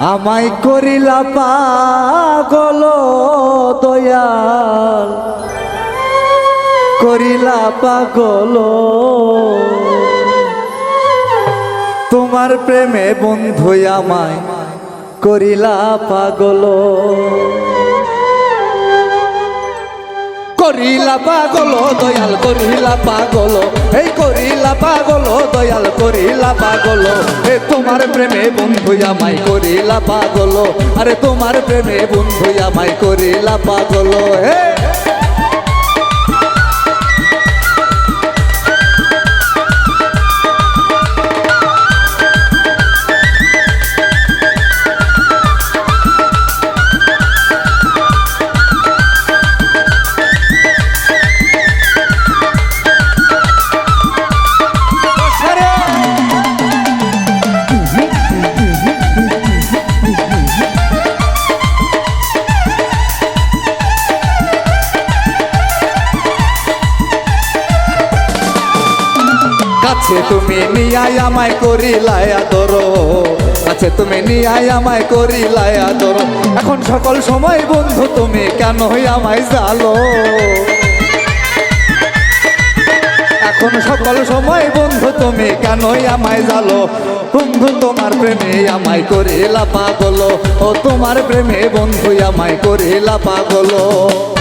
আমায় করিলা পাগল দয়াল। করিলা পাগল। তোমার প্রেমে বন্ধু আমায় করিলা পাগল। করিলা পাগল দয়াল, করিলা পাগল। এই পাগল দয়াল করিলা পাগল। এ তোমার প্রেমে বন্ধু আমায় করিলা পাগল। আরে তোমার প্রেমে বন্ধু আমায় করিলা পাগল। হে কাছে তুমি নিয়াই আমায় করিলাই আদর। কাছে তুমি নিয়াই আমায় করিলাই আদর। এখন সকল সময় বন্ধু, তুমি কেন আমায় জালো এখন সকল সময় বন্ধু, তুমি কেন আমায় জালো বন্ধু, তোমার প্রেমে আমায় করিলা পাগল। ও তোমার প্রেমে বন্ধু, আমায় করিলা পাগল। তুমি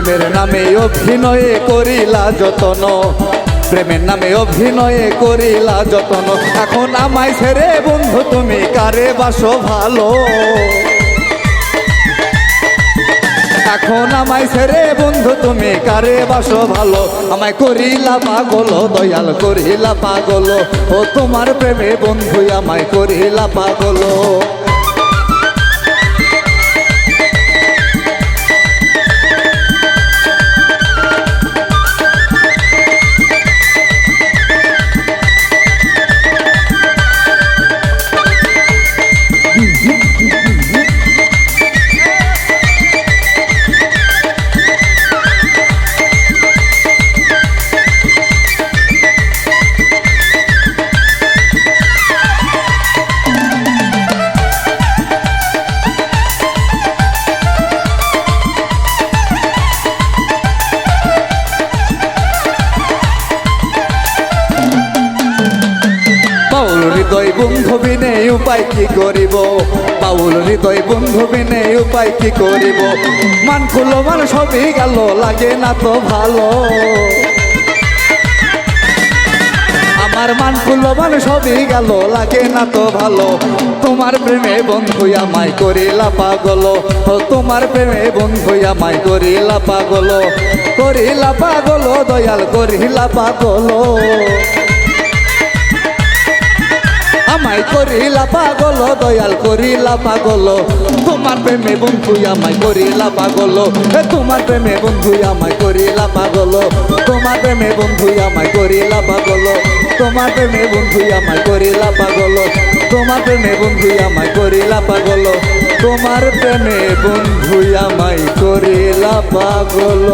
প্রেমের নামে অভিনয়ে করিলা যতন। প্রেমের নামে অভিনয়ে করিলা যতন। এখন আমায় ছেড়ে বন্ধু, তুমি কারে বাসো ভালো? এখন আমায় ছেড়ে বন্ধু, তুমি কারে বাসো ভালো? আমায় করিলা পাগল, দয়াল করিলা পাগল। ও তোমার প্রেমে বন্ধু আমায় করিলা পাগল। বন্ধু বিনে উপায় কি করিব? পাউল হৃদয় বন্ধু বিনে উপায় কি করিব? মান খুলো, মান সবই গেল, লাগে না তো ভালো। আমার মান খুলো, মান সবই গেল, লাগে না তো ভালো। তোমার প্রেমে বন্ধু আমায় করিলা পাগল। তোমার প্রেমে বন্ধু আমায় করিলা পাগল। করিলা পাগল, দয়াল করিলা পাগল। আমায় করিলা পাগল, দয়াল করিলা পাগল। তোমার প্রেমে বন্ধু আমায় করিলা পাগল। তোমার প্রেমে বন্ধু আমায় করিলা পাগল। তোমার প্রেমে বন্ধু আমায় করিলা পাগল। তোমার প্রেমে বন্ধু আমায় করিলা পাগল। তোমার প্রেমে বন্ধু আমায় করিলা পাগল। তোমার প্রেমে বন্ধু আমায় করিলা পাগল।